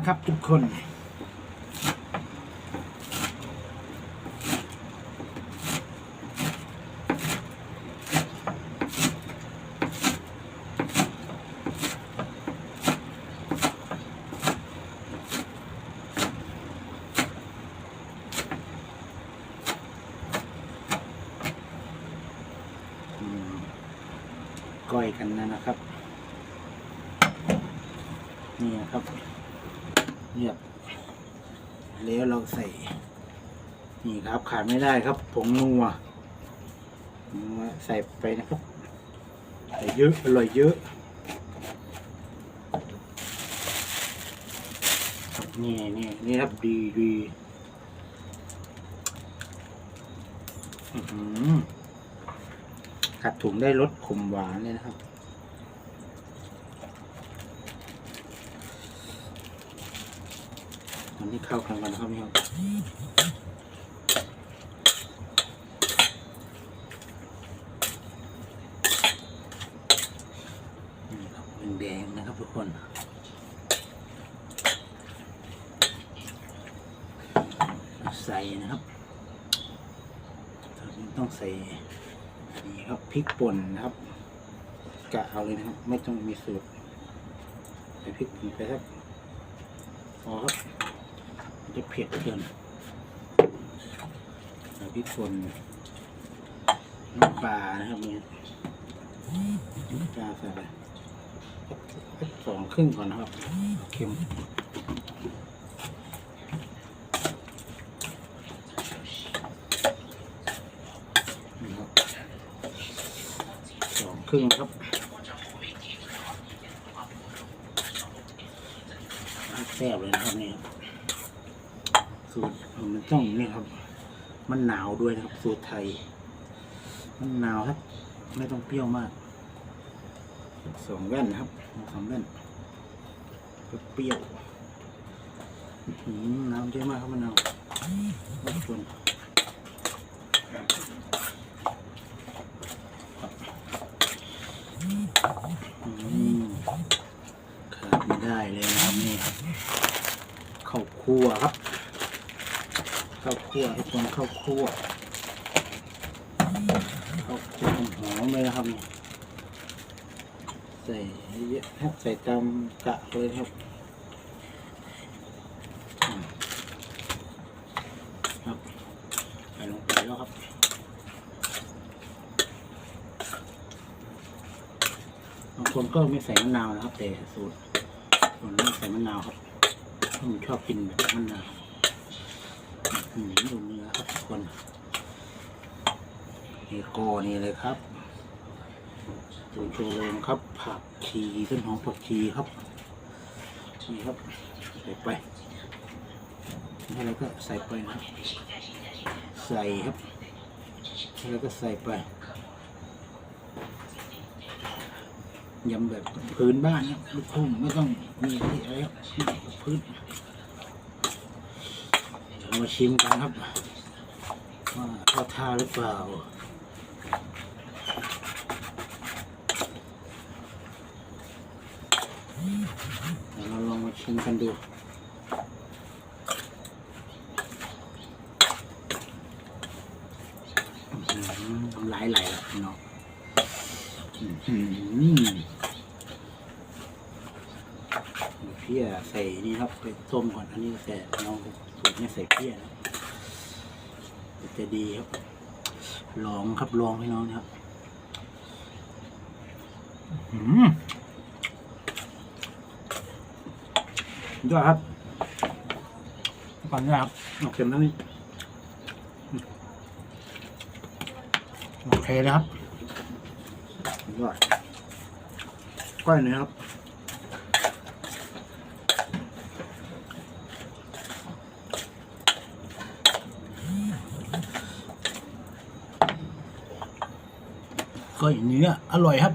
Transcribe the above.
นะครับทุกคน ก้อยกันนะครับ นี่ครับ เรียแล้วเราใส่ นี่ครับขาดไม่ได้ครับผงนัวมาใส่ไปนะครับใส่เยอะอร่อยเยอะนี่นี่นี่ครับดีดีกัดถุงได้รสขมหวานเลยนะครับ มันที่เข้ากันกันนะครับนี่ครับนี่ครับแดงนะครับทุกคนใส่นะครับต้องใส่นี่ครับพริกป่นนะครับกะเอาเลยนะครับ ไม่ต้องมีสูตรใส่พริกป่นไปครับพอครับ จะเผ็ดเกินพริกป่นน้ำปลานะครับเนี่น้ำปลาใส่ไปสักสองครึ่งก่อนนะครับ เค็มนะครับสองครึ่งครับแซ่บเลยนะครับเนี่ สูตรมันต้องนี่ครับ มันหนาวด้วยนะครับ สูตรไทย มันหนาวครับ ไม่ต้องเปรี้ยวมากสองแว่นนะครับสองแว่นเปรี้ยวน้ำเยอะมากครับมันหนาวรบกวนขาดไม่ได้เลยนะครับนี่ข้าวคั่วครับ ข้าวคั่วทุกคนข้าวคั่วข้าวคั่วหอมเลยนะครับ ใส่เยอะครับใส่ตามกะเลยครับครับใส่ลงไปแล้วครับบางคนก็ไม่ใส่มะนาวนะครับ แต่สูตรส่วนนี้ใส่มะนาวครับผมชอบกินแบบมะนาว อืมดูเนื้อครับทุกคนนี่โกนี่เลยครับดูโชว์เลยนะครับ ผักชีต้นหอมผักชีครับนี่ครับใส่ไปแล้วก็ใส่ไปนะครับใส่ครับแล้วก็ใส่ไปยำแบบพื้นบ้านนะลูกทุ่งไม่ต้องมีอะไรครับพื้น เรามาชิมกันครับว่าเข้าท่าหรือเปล่าเราลองมาชิมกันดูอื้อหือน้ำลายไหลแล้วพี่น้องอื้อหือเพี้ยใส่นี่ครับไปต้มก่อนอันนี้ใส่น้อง สูตรไม่ใส่เพี้ยนะจะดีครับ ลองครับลองพี่น้องนะครับอื้อหือยอดครับก่อนนะครับโอเคนะนี่โอเคนะครับยอดก้อยนื้อครับ ก้อยเนื้ออร่อยครับ